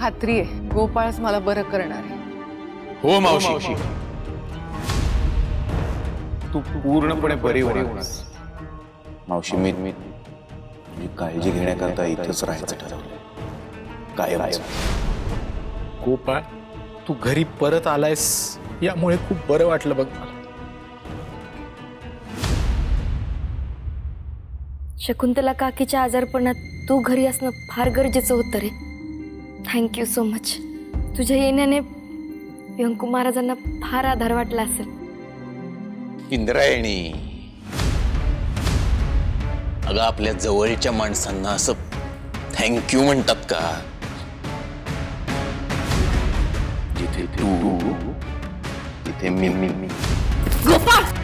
खात्री आहे. गोपाळच मला बरं करणार आहे. हो मावशी. तू पूर्णपणे बरी होणार मावशी मी मी तुझी काळजी घेण्याकरता इथंच राहायचं ठरवलं कायम. गोपाळ तू घरी परत आलायस यामुळे खूप बरं वाटलं बघ शकुंतला काकीच्या आजारपणात तू घरी असणं फार गरजेचं होतं रे. थँक्यू सो मच तुझ्या येण्याने व्यंकू महाराजांना फार आधार वाटला असेल. इंद्रायणी. अगं आपल्या जवळच्या माणसांना असं थँक्यू म्हणतात का? जिथे तू तिथे मी मी मी. गोपाळ!